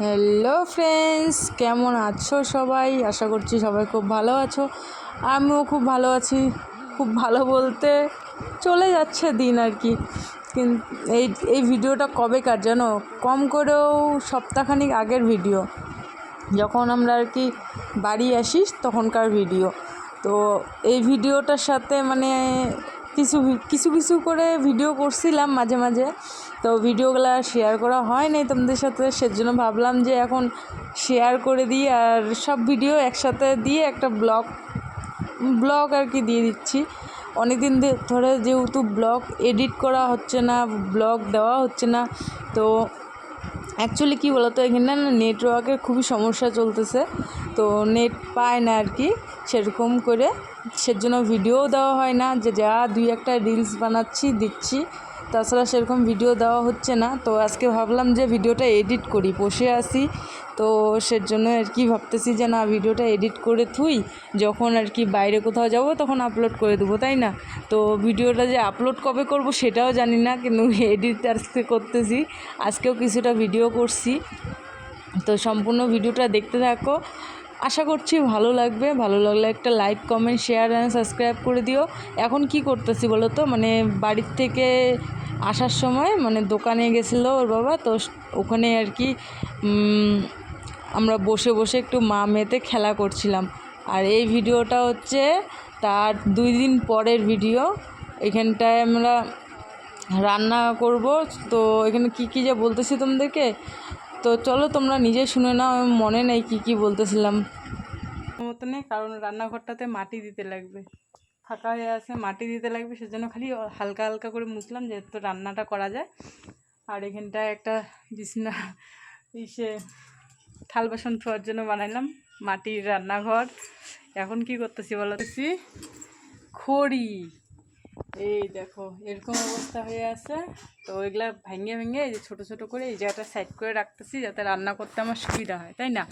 Hello friends কেমন আছো সবাই? আশা করছি সবাই খুব ভালো আছো। আমিও খুব ভালো আছি। খুব ভালো বলতে চলে যাচ্ছে দিন আর কি। কিন- এই এই ভিডিওটা কবেকার জানো? কম করেও সপ্তাহখানিক আগের ভিডিও। যখন আমরা আর কি বাড়ি আসিস তখনকার ভিডিও। তো এই ভিডিওটার সাথে মানে কিছু কিছু কিছু করে ভিডিও করছিলাম মাঝে মাঝে। তো ভিডিওগুলো শেয়ার করা হয় নাই তোমাদের সাথে, সেজন্য ভাবলাম যে এখন শেয়ার করে দিই আর সব ভিডিও একসাথে দিয়ে একটা ব্লগ ব্লগ আর কি দিয়ে দিচ্ছি। অনেক দিন ধরে যেহেতু ব্লগ এডিট করা হচ্ছে না ব্লগ দেওয়া হচ্ছে না, তো অ্যাকচুয়ালি কী বলতো, এখানে না নেটওয়ার্কের খুবই সমস্যা চলতেছে। তো নেট পায় না আর কি, সেরকম করে সেজন্য ভিডিও দেওয়া হয় না। যে যা দুই একটা রিলস বানাচ্ছি, দিচ্ছি, তাছাড়া সেরকম ভিডিও দেওয়া হচ্ছে না। তো আজকে ভাবলাম যে ভিডিওটা এডিট করি, বসে আসি তো সেজন্য আর কি ভাবতেছি যে না ভিডিওটা এডিট করে থুই। যখন আর কি বাইরে কোথাও যাব, তখন আপলোড করে দেবো, তাই না? তো ভিডিওটা যে আপলোড কবে করব সেটাও জানি না, কিন্তু এডিট আজকে করতেছি। আজকেও কিছুটা ভিডিও করছি। তো সম্পূর্ণ ভিডিওটা দেখতে থাকো। আশা করছি ভালো লাগবে, ভালো লাগলে একটা like comment share and subscribe করে দিও। এখন কি করতেছি বলো তো? মানে বাড়ির থেকে আসার সময় মানে দোকানে গেছিল ওর বাবা, তো ওখানে আর কি আমরা বসে বসে একটু মা মেয়েতে খেলা করছিলাম। আর এই ভিডিওটা হচ্ছে তার দুই দিন পরের ভিডিও। এখানটায় আমরা রান্না করব, তো এখানে কি কি যে বলতেছি তোমাদেরকে? তো চলো তোমরা নিজে শুনে নাও, আমি মনে নেই কি কি বলতেছিলাম। মতো নেই, কারণ রান্নাঘরটাতে মাটি দিতে লাগবে। ফাঁকা হয়ে আছে, মাটি দিতে লাগবে, সেজন্য খালি হালকা হালকা করে মুছলাম যেহেতু রান্নাটা করা যায়। আর এখানটায় একটা বিছনা, ইসে থাল বাসন ধোয়ার জন্য বানাইলাম, মাটির রান্নাঘর। এখন কি করতেছি বলতেছি খড়ি। এই দেখো, এরকম অবস্থা হয়ে আছে। তো এগুলা ভেঙে ভেঙে এই যে ছোটো ছোটো করে এই জায়গাটা সাইড করে রাখতেছি যাতে রান্না করতে আমার সুবিধা হয়, তাই না?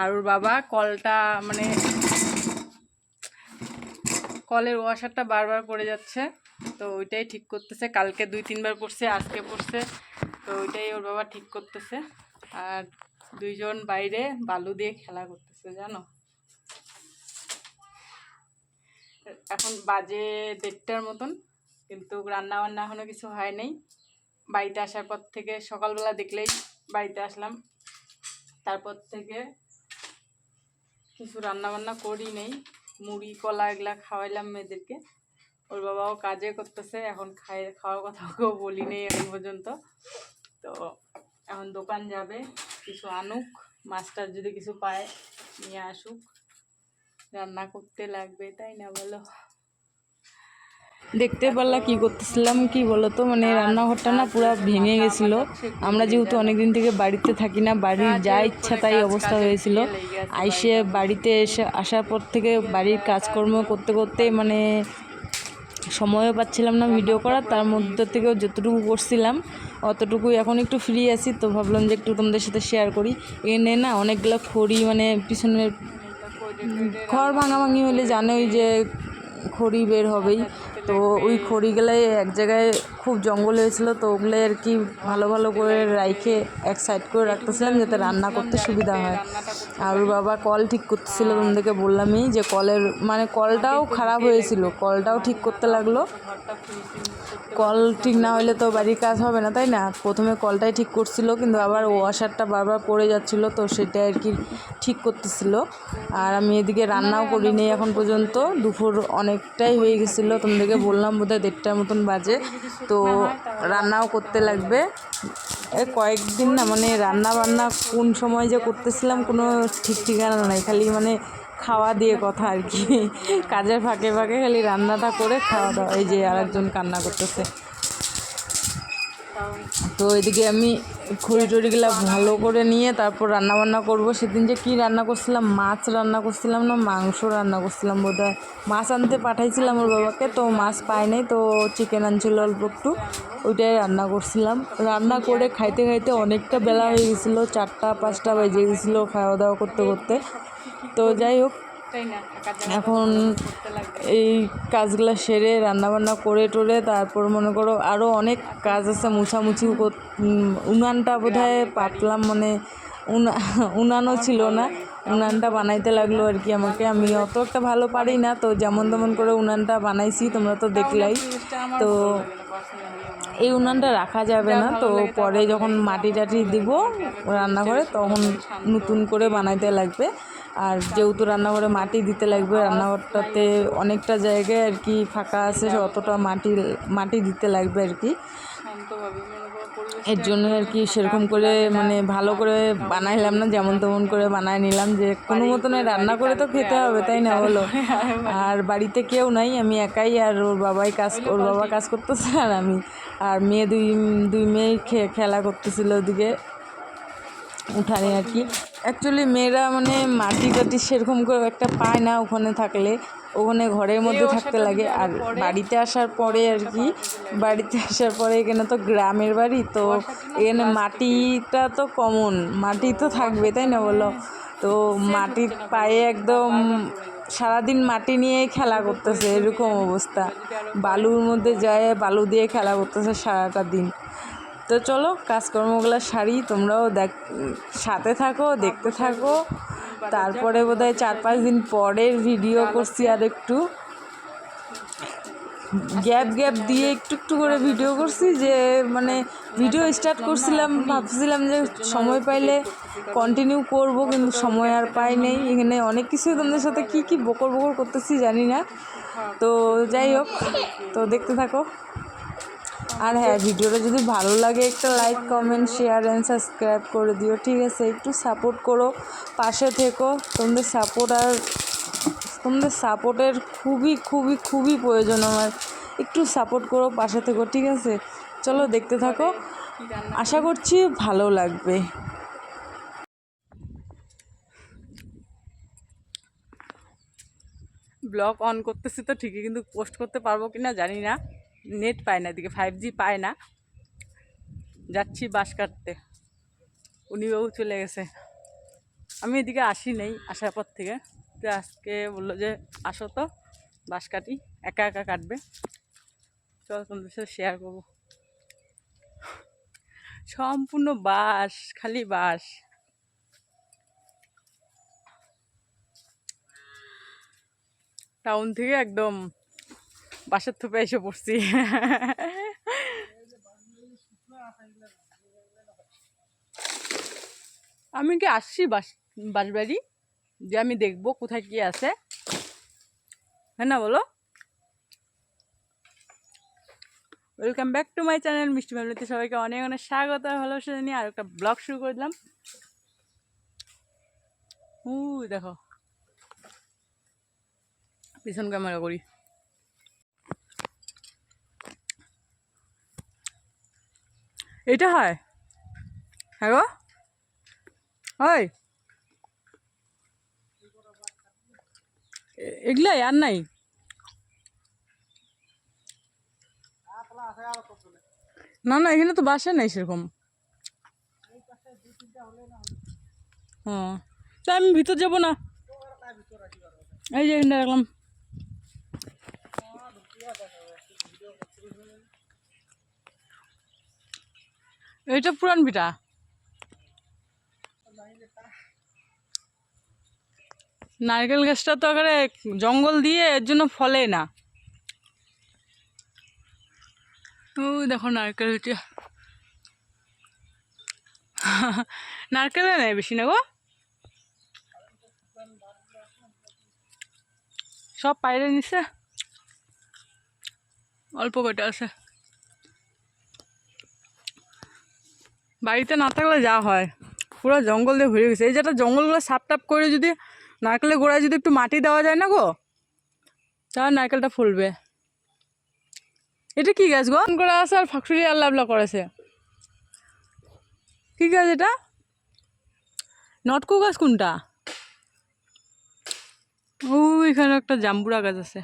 আর ওর বাবা কলটা মানে কলের ওয়াশারটা বারবার পড়ে যাচ্ছে, তো ওইটাই ঠিক করতেছে। কালকে দুই তিনবার পড়ছে আজকে পড়ছে তো ওইটাই ওর বাবা ঠিক করতেছে। আর দুইজন বাইরে বালু দিয়ে খেলা করতেছে, জানো? এখন বাজে দেড়টার মতন, কিন্তু রান্না বান্না এখনও কিছু হয় নাই। বাড়িতে আসার পর থেকে সকালবেলা দেখলেই বাড়িতে আসলাম। তারপর থেকে কিছু রান্না বান্না করি নেই। মুড়ি, কলা এগুলা খাওয়াইলাম মেয়েদেরকে। ওর বাবাও কাজে করতেছে, এখন খাই খাওয়ার কথা কেউ বলি নেই এখন পর্যন্ত। তো এখন দোকান যাবে, কিছু আনুক মাছটার যদি কিছু পায়, নিয়ে আসুক। রান্না করতে লাগবে তাই না বলো? দেখতে পারলা কি করতেছিলাম কি বলো তো? মানে রান্নাঘরটা না পুরো ভেঙে গেছিল। আমরা যেহেতু অনেকদিন থেকে বাড়িতে থাকি না বাড়ির যা ইচ্ছা তাই অবস্থা হয়েছিল। আইসে বাড়িতে। এসে আসার পর থেকে বাড়ির কাজকর্ম করতে করতে মানে সময়ও পাচ্ছিলাম না ভিডিও করার। তার মধ্যে থেকেও যতটুকু করছিলাম অতটুকু এখন একটু ফ্রি আছি। তো ভাবলাম যে একটু তোমাদের সাথে শেয়ার করি। এনে না অনেকগুলো খড়ি মানে পিছনের ঘর ভাঙাভাঙি হলে জানোই যে খড়ি বের হবেই। তো ওই খড়িগুলাই এক জায়গায় খুব জঙ্গল হয়েছিল, তো ওগুলো আর কি ভালো ভালো করে রাইখে এক সাইড করে রাখতেছিলাম যাতে রান্না করতে সুবিধা হয়। আর ওর বাবা কল ঠিক করতেছিল তোমাদেরকে বললামই যে কলের মানে কলটাও খারাপ হয়েছিল, কলটাও ঠিক করতে লাগল। কল ঠিক না হলে তো বাড়ির কাজ হবে না, তাই না? প্রথমে কলটাই ঠিক করছিল, কিন্তু আবার ওয়াশারটা বারবার পড়ে যাচ্ছিল, তো সেটা আর কি ঠিক করতেছিল। আর আমি এদিকে রান্নাও করিনি এখন পর্যন্ত, দুপুর অনেকটাই হয়ে গেছিল, তোমাদেরকে বললাম বোধ হয় দেড়টার মতন বাজে। তো রান্নাও করতে লাগবে। কয়েকদিন না মানে রান্না বান্না কোন সময় যে করতেছিলাম কোনো ঠিক ঠিকানা নাই, খালি মানে খাওয়া দিয়ে কথা আর কি। কাজের ফাঁকে ফাঁকে খালি রান্নাটা করে খাওয়া দাওয়া, এই যে আরেকজন কান্না করতেছে। তো এদিকে আমি খড়ি টড়িগুলো ভালো করে নিয়ে তারপর রান্না বান্না করব। সেদিন যে কি রান্না করছিলাম? মাছ রান্না করছিলাম না, মাংস রান্না করছিলাম বোধহয়। মাছ আনতে পাঠাইছিলাম ওর বাবাকে, তো মাছ পাই নাই, তো চিকেন আনছিল অল্প একটু। ওইটাই রান্না করছিলাম। রান্না করে খাইতে খাইতে অনেকটা বেলা হয়ে গেছিল, চারটা, পাঁচটা বেজে গেছিল খাওয়া দাওয়া করতে করতে। তো যাই হোক এখন এই কাজগুলো সেরে রান্নাবান্না করে টোরে তারপর মনে করো আরও অনেক কাজ আছে মুছামুছি উনানটা বোধ হয় পাতলাম মানে উনা উনানও ছিল না উনানটা বানাইতে লাগল আর কি আমাকে। আমি অত একটা ভালো পারি না তো যেমন তেমন করে উনানটা বানাইছি তোমরা তো দেখলাই। তো এই উনানটা রাখা যাবে না তো পরে যখন মাটি টাটি দিব রান্নাঘরে তখন নতুন করে বানাইতে লাগবে। আর যেহেতু রান্নাঘরে মাটি দিতে লাগবে রান্নাঘরটাতে অনেকটা জায়গায় আর কি ফাঁকা আছে অতটা মাটি মাটি দিতে লাগবে আর কি। এর জন্য আর কি সেরকম করে মানে ভালো করে বানাইলাম না যেমন তেমন করে বানায় নিলাম যে কোনো মতনে রান্না করে তো খেতে হবে তাই না বলো? আর বাড়িতে কেউ নাই আমি একাই আর ওর বাবাই কাজ ওর বাবা কাজ করতেছে আর আমি। আর মেয়ে দুই দুই মেয়ে খে- খেলা করতেছিল ওদিকে। উঠানে আর কি। অ্যাকচুয়ালি মেয়েরা মানে মাটি টাটি সেরকম করে একটা পায় না ওখানে থাকলে। ওখানে ঘরের মধ্যে থাকতে লাগে। আর বাড়িতে আসার পরে আর কি বাড়িতে আসার পরে এখানে তো গ্রামের বাড়ি তো এখানে মাটিটা তো কমন মাটি তো থাকবে তাই না বলো? তো মাটির পায়ে একদম সারাদিন মাটি নিয়েই খেলা করতেছে এরকম অবস্থা। বালুর মধ্যে যায় বালু দিয়ে খেলা করতেছে সারাটা দিন। তো চলো কাজকর্মগুলো সারি, তোমরাও দেখ, সাথে থাকো, দেখতে থাকো। তারপরে বোধহয় চার পাঁচ দিন পরের ভিডিও করছি আর একটু। গ্যাপ গ্যাপ দিয়ে একটু একটু করে ভিডিও করছি যে মানে ভিডিও স্টার্ট করছিলাম, ভাবছিলাম যে সময় পাইলে কন্টিনিউ করব, কিন্তু সময় আর পাই নেই। এখানে অনেক কিছুই তোমাদের সাথে কি কি বকর বকর করতেছি জানি না। তো যাই হোক, তো দেখতে থাকো। আর হ্যাঁ ভিডিওটা যদি ভালো লাগে, একটা like comment share and subscribe করে দিও, ঠিক আছে? একটু সাপোর্ট করো, পাশে থেকো। তোমাদের সাপোর্ট আর তোমাদের সাপোর্টের খুবই খুবই খুবই প্রয়োজন আমার। একটু সাপোর্ট করো, পাশে থেকো, ঠিক আছে? চলো, দেখতে থাকো। আশা করছি ভালো লাগবে। ব্লগ অন করতেছি তো ঠিকই, কিন্তু পোস্ট করতে পারব কি না জানি না। নেট পায় না, এদিকে ফাইভ জি পায় না। যাচ্ছি বাস কাটতে। উনি বাবু চলে গেছে। আমি এদিকে আসি নেই, আসার পর থেকে। তো আজকে বলল যে, আসো তো, বাস কাটি, একা একা কাটবে। চল তোমাদের সাথে শেয়ার করব। সম্পূর্ণ বাস, খালি বাস। টাউন থেকে একদম বাসার থুপে এসে পড়ছি। আমি কি আসছি বাস, বাসবাড়ি? যে আমি দেখব কোথায় কি আছে। হ্যাঁ না বলো? Welcome back to my channel মিষ্টি ফ্যামিলিতে সবাইকে অনেক অনেক স্বাগত ভালোবাসা জানিয়ে আর একটা ব্লগ শুরু করে দিলাম। উ দেখো। পিছন ক্যামেরা করি। এটা হয়। হ্যাঁ গো। হয় এগুলাই আর নাই। না না, এখানে তো বাসা নেই সেরকম। হ্যাঁ তা আমি ভিতর যাব না। এই যে এখানে রাখলাম। এইটা পুরান ভিটা নারকেল গাছটা তো একেবারে জঙ্গল দিয়ে এর জন্য ফলে না। ও, দেখো নারকেল হচ্ছে নারকেল নেই বেশি না গো। সব পাইরে নিছে। অল্প কটা আছে? বাড়িতে না থাকলে যা হয়। পুরো জঙ্গল দিয়ে ভরে গেছে। এই যেটা জঙ্গলগুলো সাপ টাপ করে যদি নারকেলের গোড়ায় যদি একটু মাটি দেওয়া যায় না গো, তাহলে নারকেলটা ফুলবে। এটা কি গাছ গো? করে আছে আর ফাঁকশুড়ি আল্লাহ আল্লাহ করেছে। কি গাছ এটা? নটকু গাছ কোনটা? ও, এখানে একটা জাম্বুরা গাছ আছে।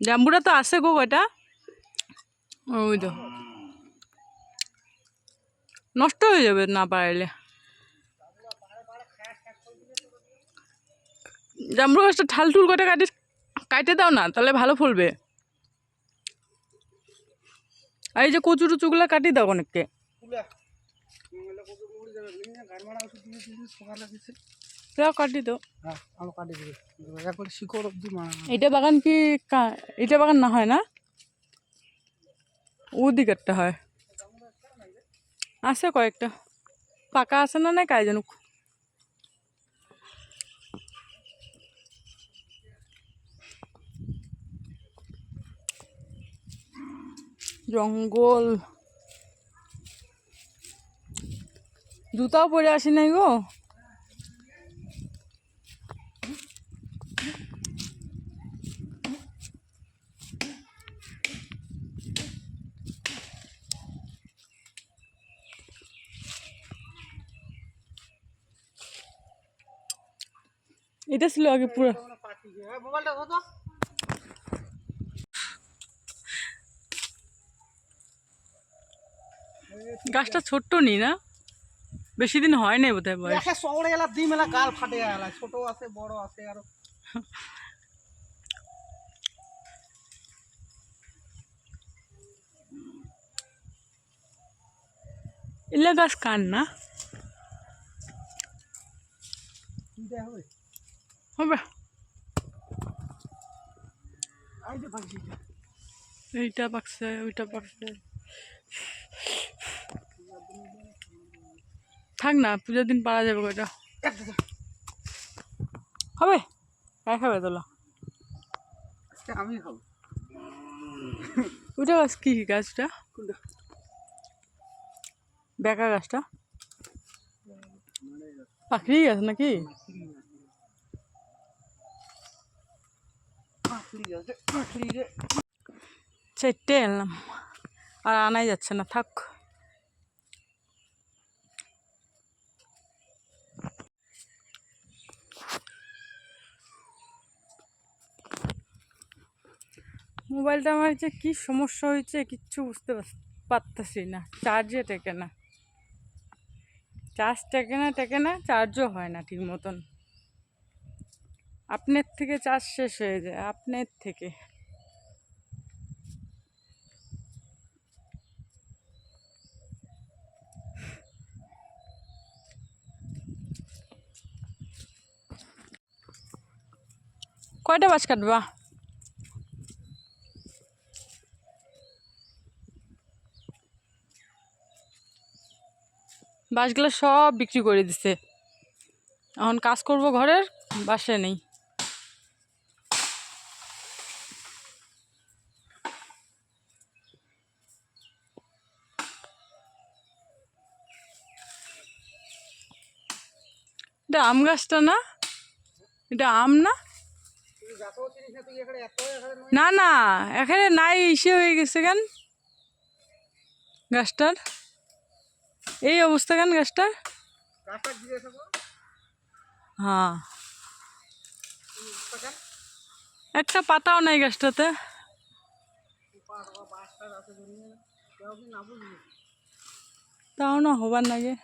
জাম্বুরা তো আছে গো কয়টা? ওই তো। নষ্ট হয়ে যাবে না পারলে। জাম্বুরা গাছটা ঠাল ঠুল করে কাটি, কাটে দাও না, তাহলে ভালো ফলবে। আর এই যে কচু টুচুগুলো কাটি দাও অনেককে। তাও কাটি দাও। হ্যাঁ আমি কাটি দিবি। একবার শিকড় অব্দি মারা এটা বাগান কি কা- এটা বাগান না হয় না? ওদিকেরটা হয়। আছে কয়েকটা। পাকা আছে না না কাই জানুক। জঙ্গল। জুতাও পরে আসি নাই গো। এটা ছিল আগে পুরো। হ্যাঁ গাছটা ছোট্ট নি না? বেশি দিন হয় নাই বোধহয় বয়স। একে শহরে এলা দিম এলা গাল ফাটে এলা ছোট আছে বড় আছে আর। এলা গাছ কান না? হবে? হবে। এই পাখি এইটা পাকছে ওইটা পাকছে থাক না, পুজোর দিন পারা যাবে ওইটা হবে? কাই খাবে তোলা? আমি খাব ওইটা গাছ কি গাছটা? বেকা গাছটা? পাখড়ি গাছ নাকি? চারটে এলাম। আর আনাই যাচ্ছে না, থাক। মোবাইলটা আমার যে কী সমস্যা হয়েছে কিচ্ছু বুঝতে পার- পারতেছি না। চার্জে টেকে না। চার্জ টেকে না টেকে না চার্জও হয় না ঠিক মতন। আপনার থেকে চাষ শেষ হয়ে যায়, আপনার থেকে। কয়টা বাস কাটবা? বাসগুলো সব বিক্রি করে দিছে। এখন কাজ করব ঘরের বাসে নেই। এটা আম গাছটা না? এটা আম না? না না, এখানে নাই, ইসে হয়ে গেছে কেন? গাছটার? এই অবস্থা কেন গাছটার? গাছটা হ্যাঁ। একটা পাতাও নাই গাছটাতে। তাও না, হবার নাগে।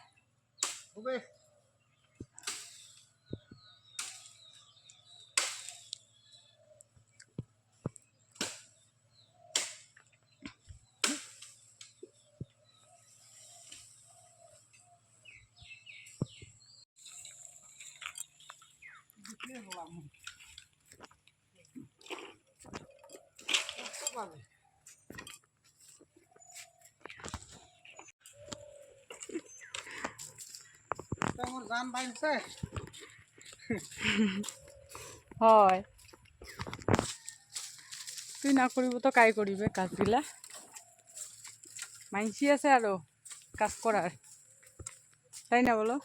আমার জান বাইনছে হয়। তুই না করিব তো কাই করিবে কাজগুলা মাইনসি আছে আরও কাজ করার তাই না বলো?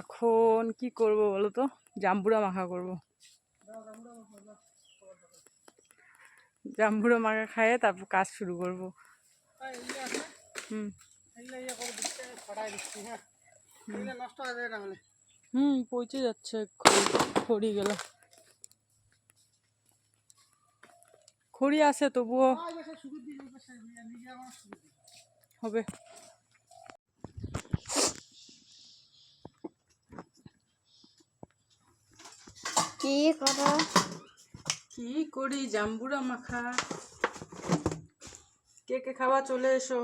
এখন কি করব বলো তো? জাম্বুরা মাখা করব জাম্বুরা মাখা খাইয়ে তারপর কাজ শুরু করব। হুম। হুম পৌঁছে যাচ্ছে খড়ি গেল। খড়ি আছে তবুও হবে। কি করো? কি করি? জাম্বুরা মাখা। কে কে খাওয়া? চলে এসো।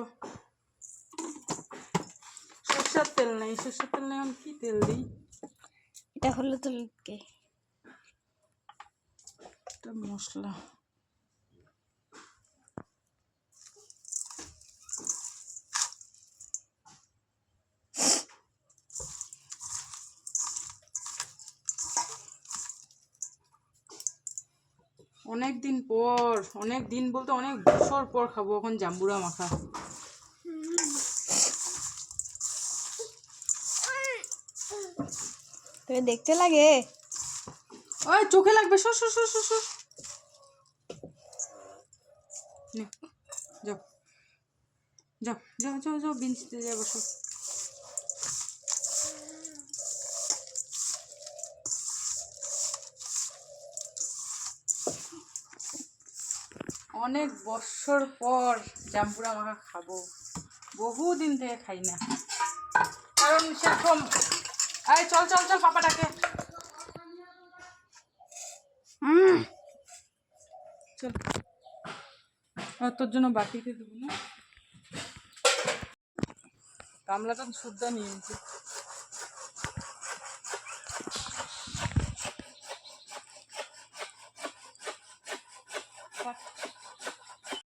সরষার তেল নেই। সরষার তেল নেই আমি কি তেল দিই? এটা হলো তো কে? একটা মশলা অনেক দিন পর অনেক দিন বলতে অনেক বছর পর খাব এখন জাম্বুরা মাখা। তুমি দেখতে লাগে? ওই চোখে লাগবে সর সর সর সর সর নে, যাও। যাও যাও যাও যাও বেঞ্চিতে যাও বসো। অনেক বছর পর জাম্পুরা মাখা খাব। বহুদিন থেকে খাই না। কারণ সেরকম আরে চল চল চল পাপাটাকে। চল। তোর জন্য বাটিতে দেবো না? গামলাটা শুদ্ধ নিয়েছি।